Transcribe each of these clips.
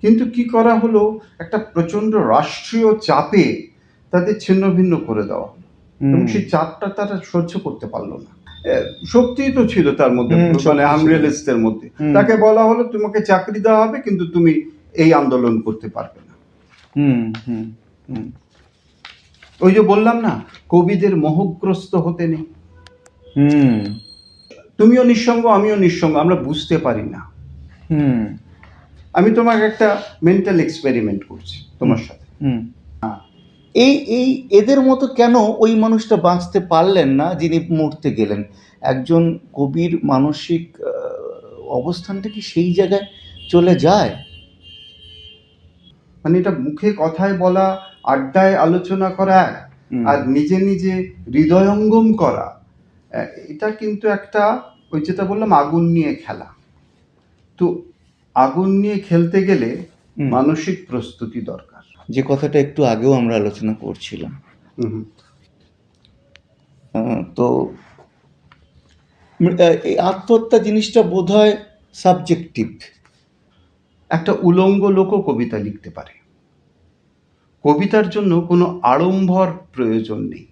কিন্তু কি করা হলো? একটা প্রচণ্ড রাষ্ট্রীয় চাপে তাদের ছিন্ন ভিন্ন করে দেওয়া। হলো। এবং সেই চাপটা তারা সহ্য করতে পারল না। শক্তি তো ছিল তার মধ্যে মানে মধ্যে। তাকে বলা হলো তোমাকে চাকরি দেওয়া হবে কিন্তু তুমি এই আন্দোলন করতে পারবে না। হুম হুম হুম। ওই যে বললাম না কবিদের মোহগ্রস্ত হতে নেই। হুম। তুমিও নিঃসঙ্গ আমিও নিঃসঙ্গ আমরা বুঝতে পারি না। হুম। আমি তোমাকে একটা মেন্টাল এক্সপেরিমেন্ট করছি তোমার সাথে। হুম। এই এই এদের মতো কেন ওই মানুষটা বাঁচতে পারলেন না যিনি মরতে গেলেন? একজন কবির মানসিক অবস্থানটা কি সেই জায়গায় চলে যায়? মানে এটা মুখে কথায় বলা আড্ডায় আলোচনা করা এক আর নিজে নিজে হৃদয়ঙ্গম করা এটা কিন্তু একটা ওই যেটা বললাম আগুন নিয়ে খেলা। তো আগুন নিয়ে খেলতে গেলে মানসিক প্রস্তুতি দরকার। যে কথাটা একটু আগেও আমরা আলোচনা করছিলাম। তো এই আত্মহত্যা জিনিসটা বোধ হয় সাবজেক্টিভ একটা উলঙ্গ লোকও কবিতা লিখতে পারে। কবিতার জন্য কোনো আড়ম্বর প্রয়োজন নেই।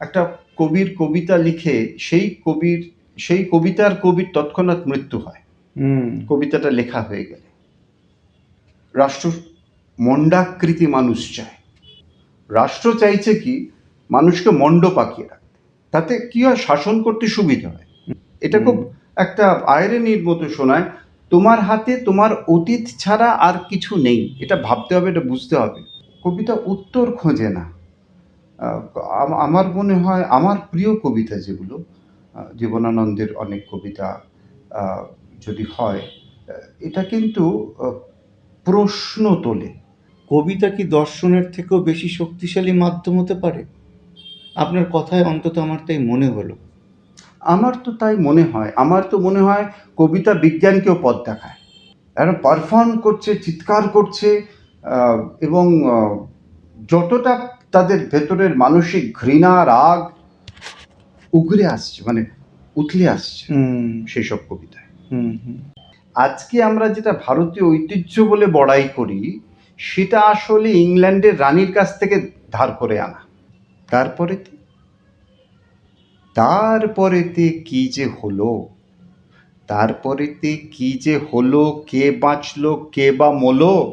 একটা কবির কবিতা লিখে সেই কবির সেই কবিতার কবির তৎক্ষণাৎ মৃত্যু হয়। কবিতাটা লেখা হয়ে গেলে। রাষ্ট্র মণ্ডাকৃতি মানুষ চায়। রাষ্ট্র চাইছে কি মানুষকে মণ্ড পাকিয়ে রাখতে। তাতে কি হয়? শাসন করতে সুবিধা হয়। এটা খুব একটা আয়রনির মতো শোনায় তোমার হাতে তোমার অতীত ছাড়া আর কিছু নেই। এটা ভাবতে হবে এটা বুঝতে হবে। কবিতা উত্তর খোঁজে না। আমার মনে হয় আমার প্রিয় কবিতা যেগুলো জীবনানন্দের অনেক কবিতা যদি হয় এটা কিন্তু প্রশ্ন তোলে। কবিতা কি দর্শনের থেকেও বেশি শক্তিশালী মাধ্যম হতে পারে? আপনার কথায় অন্তত আমার তাই মনে হলো। আমার তো তাই মনে হয়। আমার তো মনে হয় কবিতা বিজ্ঞানকেও পথ দেখায়। এরা পারফর্ম করছে চিৎকার করছে এবং যতটা তাদের ভেতরের মানসিক ঘৃণা রাগ উগরে আসছে মানে উথলে আসছে হুম। সেসব কবিতায়। আজকে আমরা যেটা ভারতীয় ঐতিহ্য বলে বড়াই করি, সেটা আসলে ইংল্যান্ডের রানীর কাছ থেকে ধার করে আনা। তারপরে তারপরেতে কি যে হলো? তারপরেতে কি যে হলো? কে বাঁচলো? কে বা মলো?